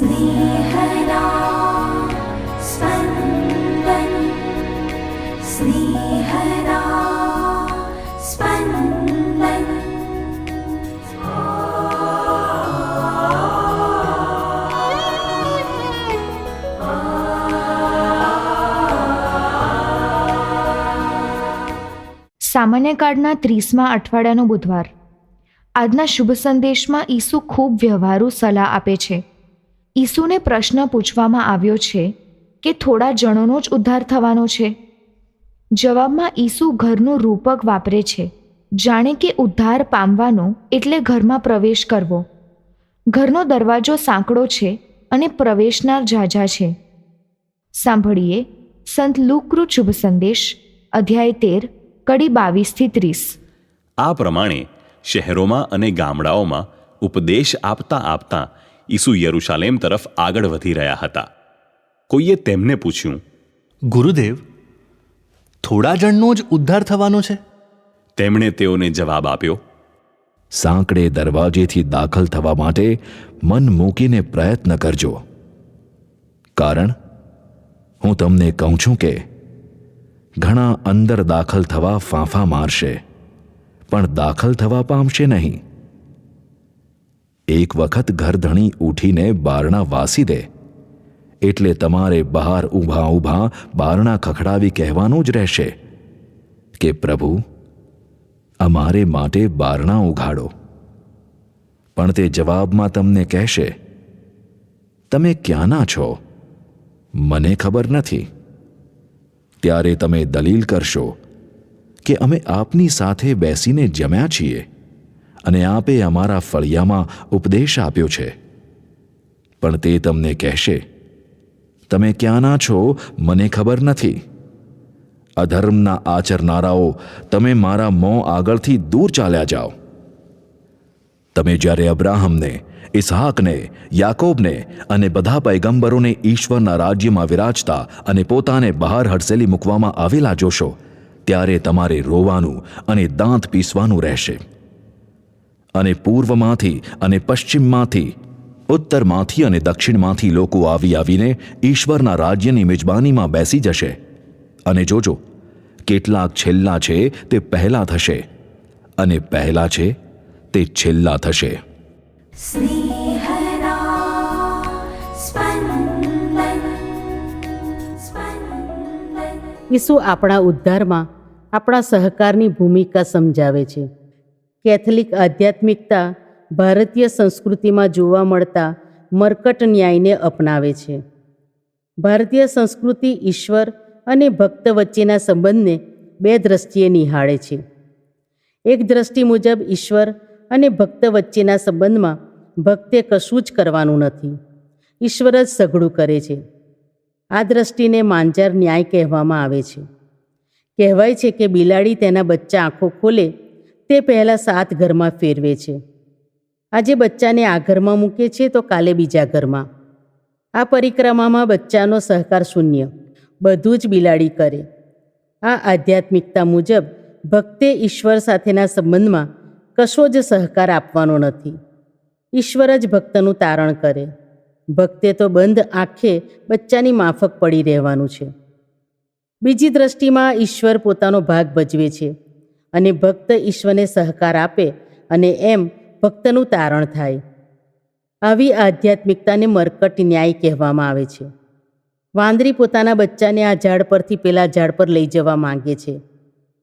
स्नेहदा स्पन्दन् स्नेहदा स्पन्दन् સામાન્ય કાળના ત્રીસમા અઠવાડિયાનો બુધવાર આજના શુભ સંદેશમાં ઈસુ ખૂબ વ્યવહારુ સલાહ આપે છે ઈસુને પ્રશ્ન પૂછવામાં આવ્યો છે કે થોડા જણોનો જ ઉદ્ધાર થવાનો છે. જવાબમાં ઈસુ ઘરનું રૂપક વાપરે છે. જાણે કે ઉદ્ધાર પામવાનો એટલે ઘરમાં પ્રવેશ કરવો. ઘરનો દરવાજો સાંકડો છે અને પ્રવેશનાર ઝાઝા છે. સાંભળીએ સંત લુકૃ શુભ સંદેશ, અધ્યાય તેર, કડી બાવીસથી ત્રીસ. આ પ્રમાણે શહેરોમાં અને ગામડાઓમાં ઉપદેશ આપતા આપતા ઈસુ યરુશાલેમ તરફ આગળ વધી રહ્યા હતા. કોઈએ તેમને પૂછ્યું ગુરુદેવ થોડા જણનો જ ઉદ્ધાર થવાનો છે? તેમણે તેઓને જવાબ આપ્યો સાંકડે દરવાજેથી દાખલ થવા માટે મન મૂકીને પ્રયત્ન કરજો. કારણ હું તમને કહું છું કે ઘણા અંદર દાખલ થવા ફાંફા મારશે પણ દાખલ થવા પામશે નહીં. એક વખત ઘરધણી ઊઠીને બારણા વાસી દે. એટલે તમારે બહાર ઊભા ઊભા બારણા ખખડાવી કહેવાનું જ રહેશે કે, પ્રભુ, અમારે માટે બારણા ઉઘાડો. પણ તે જવાબમાં તમને કહેશે, તમે ક્યાંના છો? મને ખબર નથી. ત્યારે તમે દલીલ કરશો કે, અમે આપની સાથે બેસીને જમ્યા છીએ. અને આપે અમારા ફળિયામાં ઉપદેશ આપ્યો છે. પણ તે તમને કહેશે, તમે ક્યાંના છો? મને ખબર નથી. અધર્મના આચરનારાઓ, તમે મારા મોં આગળથી દૂર ચાલ્યા જાઓ. તમે જ્યારે અબ્રાહમને ઇસહાકને યાકોબને અને બધા પૈગંબરોને ઈશ્વરના રાજ્યમાં વિરાજતા અને પોતાને બહાર હડસેલી મૂકવામાં આવેલા જોશો, ત્યારે તમારે રોવાનું અને દાંત પીસવાનું રહેશે. અને પૂર્વમાંથી અને પશ્ચિમમાંથી ઉત્તરમાંથી અને દક્ષિણમાંથી લોકો આવી આવીને ઈશ્વરના રાજ્યની મિજબાનીમાં બેસી જશે. અને જોજો કેટલાક છેલ્લા છે તે પહેલા થશે અને પહેલા છે તે છેલ્લા થશે. ઈસુ આપણા ઉદ્ધારમાં આપણા સહકારની ભૂમિકા સમજાવે છે. કેથલિક આધ્યાત્મિકતા ભારતીય સંસ્કૃતિમાં જોવા મળતા મર્કટ ન્યાયને અપનાવે છે. ભારતીય સંસ્કૃતિ ઈશ્વર અને ભક્ત વચ્ચેના સંબંધને બે દ્રષ્ટિએ નિહાળે છે. એક દ્રષ્ટિ મુજબ ઈશ્વર અને ભક્ત વચ્ચેના સંબંધમાં ભક્તે કશું જ કરવાનું નથી. ઈશ્વર જ સઘળું કરે છે. આ દ્રષ્ટિને માંજર ન્યાય કહેવામાં આવે છે. કહેવાય છે કે બિલાડી તેના બચ્ચા આંખો ખોલે તે પહેલાં સાત ઘરમાં ફેરવે છે. આજે બચ્ચાને આ ઘરમાં મૂકે છે તો કાલે બીજા ઘરમાં. આ પરિક્રમામાં બચ્ચાનો સહકાર શૂન્ય. બધું જ બિલાડી કરે. આ આધ્યાત્મિકતા મુજબ ભક્તે ઈશ્વર સાથેના સંબંધમાં કશો જ સહકાર આપવાનો નથી. ઈશ્વર જ ભક્તનું તારણ કરે. ભક્તે તો બંધ આંખે બચ્ચાની માફક પડી રહેવાનું છે. બીજી દ્રષ્ટિમાં ઈશ્વર પોતાનો ભાગ ભજવે છે. અને ભક્ત ઈશ્વરને સહકાર આપે અને એમ ભક્તનું તારણ થાય. આવી આધ્યાત્મિકતાને મરકટ ન્યાય કહેવામાં આવે છે. વાંદરી પોતાના બચ્ચાને આ ઝાડ પરથી પેલા ઝાડ પર લઈ જવા માંગે છે.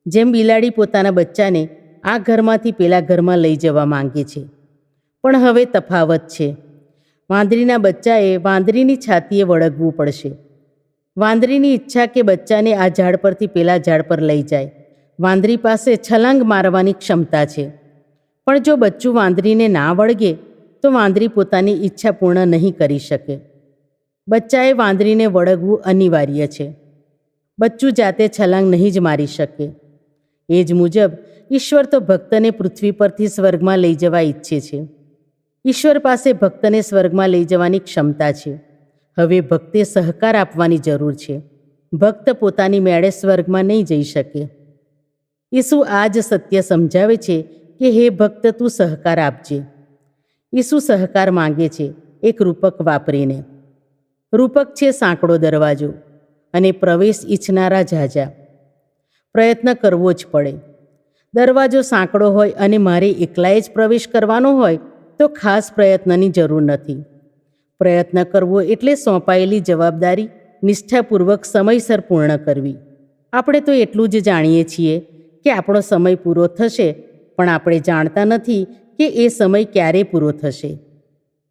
જેમ બિલાડી પોતાના બચ્ચાને આ ઘરમાંથી પેલા ઘરમાં લઈ જવા માંગે છે. પણ હવે તફાવત છે. વાંદરીના બચ્ચાએ વાંદરીની છાતીએ વળગવું પડશે. વાંદરીની ઈચ્છા કે બચ્ચાને આ ઝાડ પરથી પેલા ઝાડ પર લઈ જાય. વાંદરી પાસે છલાંગ મારવાની ક્ષમતા છે. પણ જો બચ્ચું વાંદરીને ના વળગે, તો વાંદરી પોતાની ઈચ્છા પૂર્ણ નહીં કરી શકે. બચ્ચાએ વાંદરીને વળગવું અનિવાર્ય છે. બચ્ચું જાતે છલાંગ નહીં જ મારી શકે. એ જ મુજબ, ઈશ્વર તો ભક્તને પૃથ્વી પરથી સ્વર્ગમાં લઈ જવા ઈચ્છે છે. ઈશ્વર પાસે ભક્તને સ્વર્ગમાં લઈ જવાની ક્ષમતા છે. હવે ભક્તે સહકાર આપવાની જરૂર છે. ભક્ત પોતાની મેળે સ્વર્ગમાં નહીં જઈ શકે. ઈસુ આ જ સત્ય સમજાવે છે કે હે ભક્ત, તું સહકાર આપજે. ઈસુ સહકાર માંગે છે એક રૂપક વાપરીને. રૂપક છે સાંકડો દરવાજો અને પ્રવેશ ઈચ્છનારા ઝાઝા. પ્રયત્ન કરવો જ પડે. દરવાજો સાંકડો હોય અને મારે એકલાએ જ પ્રવેશ કરવાનો હોય, તો ખાસ પ્રયત્નની જરૂર નથી. પ્રયત્ન કરવો એટલે સોંપાયેલી જવાબદારી, નિષ્ઠાપૂર્વક સમયસર પૂર્ણ કરવી. આપણે તો એટલું જ જાણીએ છીએ કે આપણો સમય પૂરો થશે, પણ આપણે જાણતા નથી કે એ સમય ક્યારે પૂરો થશે.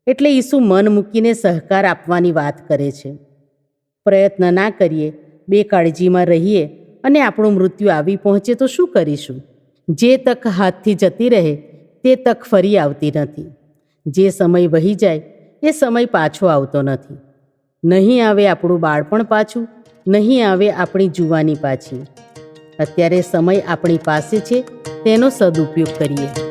એટલે ઈસુ મન મૂકીને સહકાર આપવાની વાત કરે છે. પ્રયત્ન ના કરીએ, બે કાળજીમાં રહીએ અને આપણું મૃત્યુ આવી પહોંચે તો શું કરીશું? જે તક હાથથી જતી રહે, તે તક ફરી આવતી નથી. જે સમય વહી જાય, એ સમય પાછો આવતો નથી. નહીં આવે આપણું બાળપણ પાછું, નહીં આવે આપણી જુવાની પાછી. અત્યારે સમય આપણી પાસે છે તેનો સદુપયોગ કરીએ.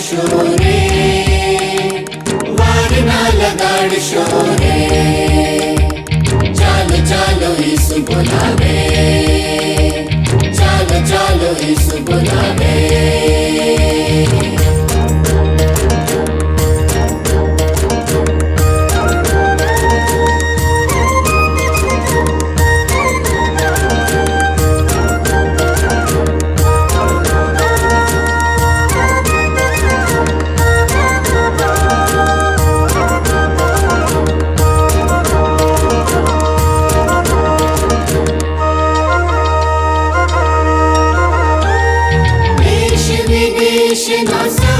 લગાડશો રે વાર ના લગાડશો રે ચાલો ચાલો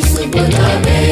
Subhanallah